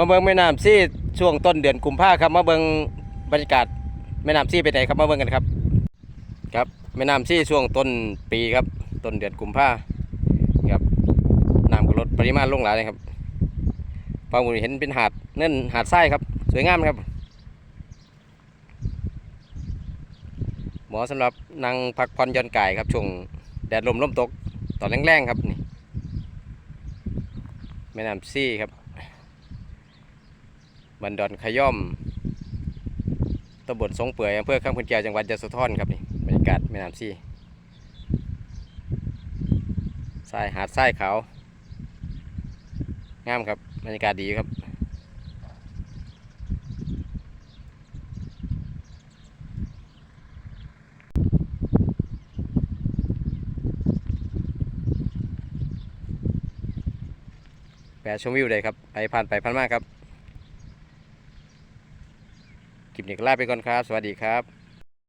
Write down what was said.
มาเบิงแม่น้ำซี่ช่วงต้นเดือนกุมภาครับมาเบิงบรรยากาศแม่น้ำซี่ไปไหนครับมาเบิงกันครับ ครับแม่น้ำซี่ช่วงต้นปีครับ ต้นเดือนกุมภาครับน้ำก็ลดปริมาณลงหลายเลยครับบางคนเห็นเป็นหาดเน่นหาดทรายครับ สวยงามครับหมอสำหรับนั่งพักผ่อนย่อนกายครับช่วงแดดลมลมตกตอนแรงๆครับนี่แม่น้ำซี่ครับ บันดอนขย่อมตำบลสงเปื่อยอำเภอข้างพนเกียวจังหวัดยะโสธรครับนี่บรรยากาศแม่น้ำซี่ทรายหาดทรายขาวงามครับบรรยากาศดีครับแปะชมวิวเลยครับไปผ่านไปผ่านมากครับ ค ลิปนี้ก็ลาไปก่อนครับ สวัสดีครับ